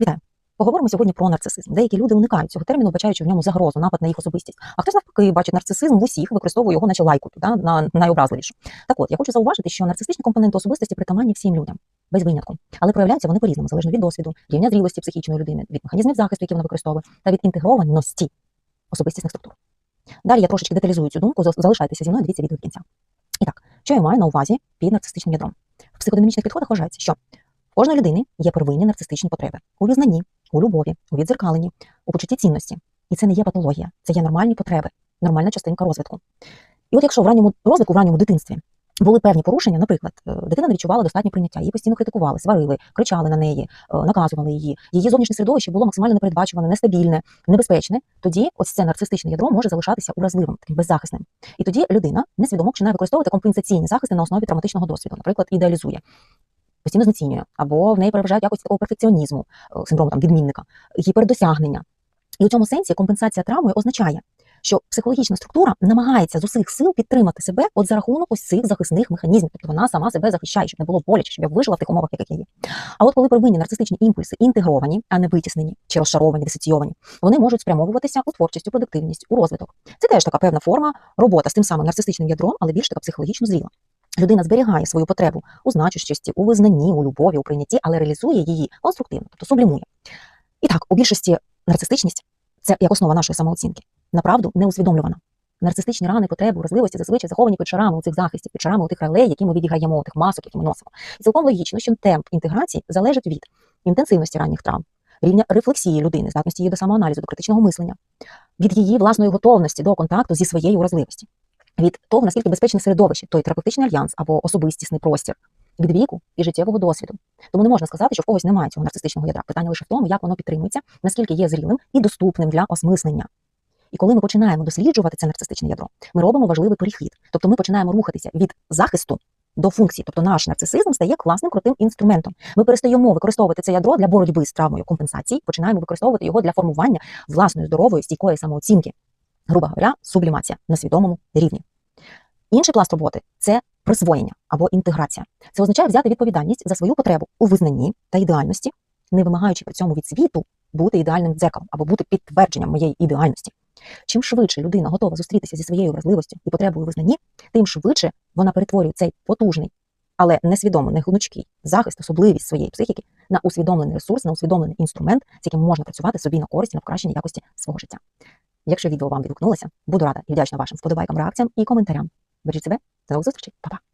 Вітаю. Поговоримо сьогодні про нарцисизм. Деякі люди уникають цього терміну, бачаючи в ньому загрозу, напад на їх особистість. А хтось навпаки бачить нарцисизм в усіх, використовує його, наче лайку, да, на найобразливіше. Так от, я хочу зауважити, що нарцистичні компоненти особистості притаманні всім людям, без винятку. Але проявляються вони по-різному, залежно від досвіду, рівня зрілості психічної людини, від механізмів захисту, які вона використовує, та від інтегрованості особистісних структур. Далі я трошечки деталізую цю думку, залишайтеся зі мною, дивіться відео до кінця. І так, що я маю на увазі під нарцистичним ядром? В психодинамічних підходах вважається, що кожної людини є первинні нарцистичні потреби у візнанні, у любові, у відзеркаленні, у почутті цінності. І це не є патологія, це є нормальні потреби, нормальна частинка розвитку. І от якщо в ранньому розвитку, в ранньому дитинстві були певні порушення, наприклад, е, дитина не відчувала достатнє прийняття, її постійно критикували, сварили, кричали на неї, е, наказували її. Її зовнішнє середовище було максимально непередбачуване, нестабільне, небезпечне. Тоді ось це нарцистичне ядро може залишатися уразливим, таким беззахисним. І тоді людина несвідомо починає використовувати компенсаційні захисти на основі травматичного досвіду, наприклад, ідеалізує. Постійно знецінює, або в неї переважають якось такого перфекціонізму, е, синдрому там відмінника, гіпердосягнення. І у цьому сенсі компенсація травмою означає, що психологічна структура намагається з усіх сил підтримати себе от за рахунок ось цих захисних механізмів, тобто вона сама себе захищає, щоб не було боляче, щоб я вижила в тих умовах, яких я є. А от коли первинні нарцистичні імпульси інтегровані, а не витіснені чи розшаровані, дисоційовані, вони можуть спрямовуватися у творчість, у продуктивність, у розвиток. Це теж така певна форма робота з тим самим нарцистичним ядром, але більш така психологічно зріла. Людина зберігає свою потребу у значущості, у визнанні, у любові, у прийнятті, але реалізує її конструктивно, тобто сублімує. І так, у більшості нарцистичність це як основа нашої самооцінки. Направду не усвідомлювана. Нарцистичні рани, потреби, вразливості зазвичай заховані під шарами у цих захистів, під шарами у тих ролей, які ми відіграємо, у тих масок, які ми носимо. І цілком логічно, що темп інтеграції залежить від інтенсивності ранніх травм, рівня рефлексії людини, здатності її до самоаналізу, до критичного мислення, від її власної готовності до контакту зі своєю вразливості, від того, наскільки безпечне середовище, той терапевтичний альянс або особистісний простір, від віку і життєвого досвіду. Тому не можна сказати, що в когось немає цього нарцистичного ядра. Питання лише в тому, як воно підтримується, наскільки є зрілим і доступним для осмислення. І коли ми починаємо досліджувати це нарцистичне ядро, ми робимо важливий перехід. Тобто ми починаємо рухатися від захисту до функції. Тобто наш нарцисизм стає класним крутим інструментом. Ми перестаємо використовувати це ядро для боротьби з травмою компенсації, починаємо використовувати його для формування власної здорової стійкої самооцінки. Грубо говоря, сублімація на свідомому рівні. Інший пласт роботи це присвоєння або інтеграція. Це означає взяти відповідальність за свою потребу у визнанні та ідеальності, не вимагаючи при цьому від світу бути ідеальним дзеркалом або бути підтвердженням моєї ідеальності. Чим швидше людина готова зустрітися зі своєю вразливістю і потребою визнанні, тим швидше вона перетворює цей потужний, але несвідомо, не гнучкий захист, особливість своєї психіки на усвідомлений ресурс, на усвідомлений інструмент, з яким можна працювати собі на користь на покращення якості свого життя. Якщо відео вам відгукнулося, буду рада і вдячна вашим вподобайкам, реакціям і коментарям. Бережіть себе, до нових зустрічей, Па-па!